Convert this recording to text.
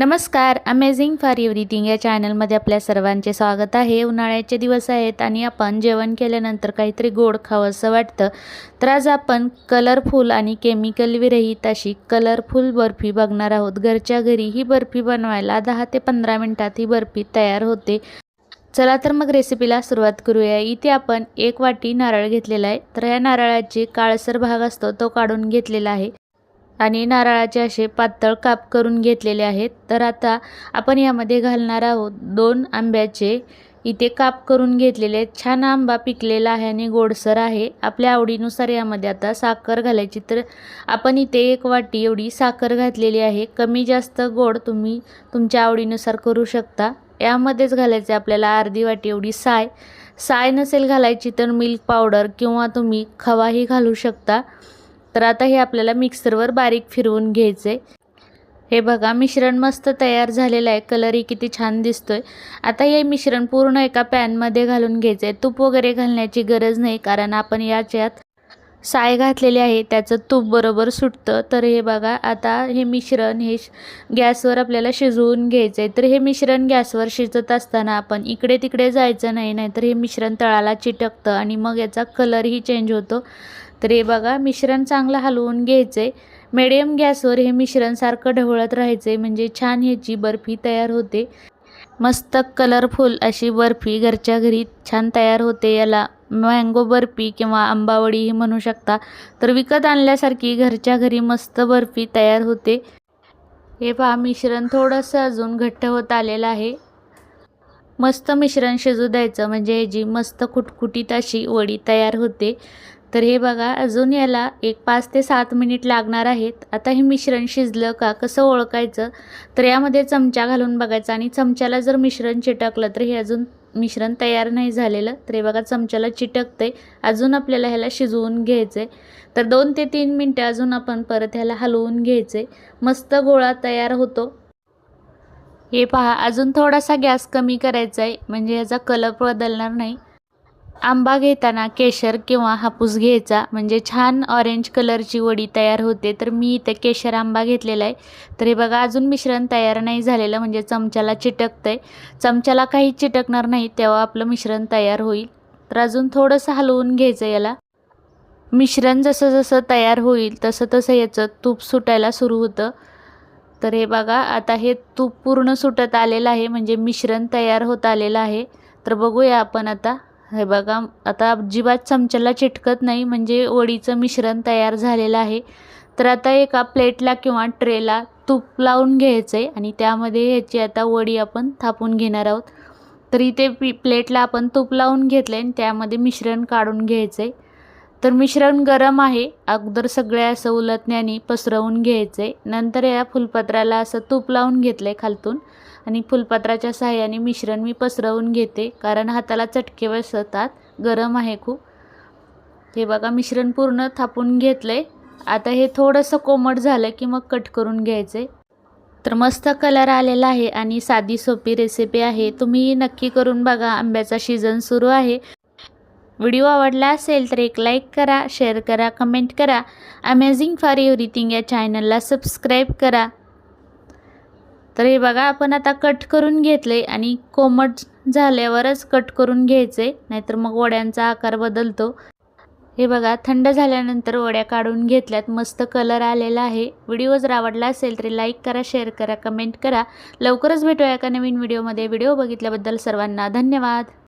नमस्कार amazing for everything या चॅनलमध्ये आपल्या सर्वांचे स्वागत आहे. उन्हाळ्याचे दिवस आहेत आणि आपण जेवण केल्यानंतर काहीतरी गोड खावंसं वाटतं. तर आज आपण कलरफुल आणि केमिकल विरहित अशी कलरफुल बर्फी बघणार आहोत. घरच्या घरी ही बर्फी बनवायला दहा ते पंधरा मिनटात ही बर्फी तयार होते. चला तर मग रेसिपीला सुरुवात करूया. इथे आपण एक वाटी नारळ घेतलेला आहे. तर या नारळाचे काळसर भाग असतो तो काढून घेतलेला आहे. आणि नारळाचे असे पातळ काप करून घेतलेले आहेत. तर आता आपण यामध्ये घालणार आहोत दोन आंब्याचे. इथे काप करून घेतलेले आहेत छान आंबा पिकलेला आहे आणि गोडसर आहे. आपल्या आवडीनुसार यामध्ये आता साखर घालायची. तर आपण इथे एक वाटी एवढी साखर घातलेली आहे. कमी जास्त गोड तुम्ही तुमच्या आवडीनुसार करू शकता. यामध्येच घालायचे आपल्याला अर्धी वाटी एवढी साय. साय नसेल घालायची तर मिल्क पावडर किंवा तुम्ही खवाही घालू शकता. तर आता हे आपल्याला मिक्सरवर बारीक फिरवून घ्यायचे हे बघा मिश्रण मस्त तयार झालेलं आहे. कलरही किती छान दिसतोय. आता हे मिश्रण पूर्ण एका पॅनमध्ये घालून घ्यायचं आहे तूप वगैरे घालण्याची गरज नाही कारण आपण याच्यात साय घातलेली आहे त्याचं तूप बरोबर सुटतं. तर हे बघा आता हे मिश्रण हे गॅसवर आपल्याला शिजवून घ्यायचं आहे तर हे मिश्रण गॅसवर शिजत असताना आपण इकडे तिकडे जायचं नाही नाहीतर हे मिश्रण तळाला चिटकतं आणि मग याचा कलरही चेंज होतो. तर हे बघा मिश्रण चांगलं हलवून घ्यायचं आहे मिडियम गॅसवर हे मिश्रण सारखं ढवळत राहायचं आहे म्हणजे छान ह्याची बर्फी तयार होते. मस्त कलरफुल अशी बर्फी घरच्या घरी छान तयार होते. याला मँगो बर्फी किंवा आंबावडीही म्हणू शकता. तर विकत आणल्यासारखी घरच्या घरी मस्त बर्फी तयार होते. हे पहा मिश्रण थोडंसं अजून घट्ट होत आलेलं आहे. मस्त मिश्रण शिजू द्यायचं. म्हणजे ह्याची मस्त खुटखुटीत अशी वडी तयार होते. तर हे बघा अजून याला एक पाच ते सात मिनिट लागणार आहेत. आता हे मिश्रण शिजलं का कसं ओळखायचं? तर यामध्ये चमचा घालून बघायचा आणि चमच्याला जर मिश्रण चिटकलं तर हे अजून मिश्रण तयार नाही झालेलं. तर हे बघा चमच्याला चिटकते अजून आपल्याला ह्याला शिजवून घ्यायचं आहे तर दोन ते तीन मिनटं अजून आपण परत ह्याला हलवून घ्यायचं आहे मस्त गोळा तयार होतो. हे पहा अजून थोडासा गॅस कमी करायचा आहे म्हणजे याचा कलर बदलणार नाही. आंबा घेताना केशर किंवा हापूस घ्यायचा. म्हणजे छान ऑरेंज कलरची वडी तयार होते. तर मी इथे केशर आंबा घेतलेला आहे. तर हे बघा अजून मिश्रण तयार नाही झालेलं. म्हणजे चमच्याला चिटकतं आहे चमच्याला काही चिटकणार नाही तेव्हा आपलं मिश्रण तयार होईल. तर अजून थोडंसं हलवून घ्यायचं याला. मिश्रण जसं जसं तयार होईल तसं तसं याचं तूप सुटायला सुरू होतं. तर हे बघा आता हे तूप पूर्ण सुटत आलेलं आहे. म्हणजे मिश्रण तयार होत आलेलं आहे. तर बघूया आपण आता. हे बघा आता अजिबात चमच्याला चिटकत नाही म्हणजे वडीचं मिश्रण तयार झालेलं आहे. तर आता एका प्लेटला किंवा ट्रेला तूप लावून घ्यायचं आहे आणि त्यामध्ये ह्याची आता वडी आपण थापून घेणार आहोत. तर इथे पी प्लेटला आपण तूप लावून घेतलं आहे आणि त्यामध्ये मिश्रण काढून घ्यायचं आहे तर मिश्रण गरम आहे अगोदर सगळ्या असं उलटण्याने पसरवून घ्यायचं आहे नंतर या फुलपत्राला असं तूप लावून घेतलं आहे खालतून. आणि फुलपत्राच्या सहाय्याने मिश्रण मी पसरवून घेते कारण हाताला चटके बसतात. गरम आहे खूप. हे बघा मिश्रण पूर्ण थापून घेतलं आहे आता हे थोडंसं कोमट झालं की मग कट करून घ्यायचं. आहे तर मस्त कलर आलेला आहे आणि साधी सोपी रेसिपी आहे. तुम्ही नक्की करून बघा आंब्याचा सीझन सुरू आहे. व्हिडिओ आवडला असेल तर एक लाईक करा शेअर करा कमेंट करा. अमेझिंग फॉर एव्हरीथिंग या चॅनलला सबस्क्राईब करा. तर हे बघा आपण आता कट करून घेतले आणि कोमट झाल्यावरच कट करून घ्यायचे नाहीतर मग वड्यांचा आकार बदलतो. हे बघा थंड झाल्यानंतर वड्या काढून घेतल्यात. मस्त कलर आलेला आहे. व्हिडिओ जर आवडला असेल तरी लाईक करा शेअर करा कमेंट करा. लवकरच भेटूया एका नवीन व्हिडिओमध्ये व्हिडिओ बघितल्याबद्दल सर्वांना धन्यवाद.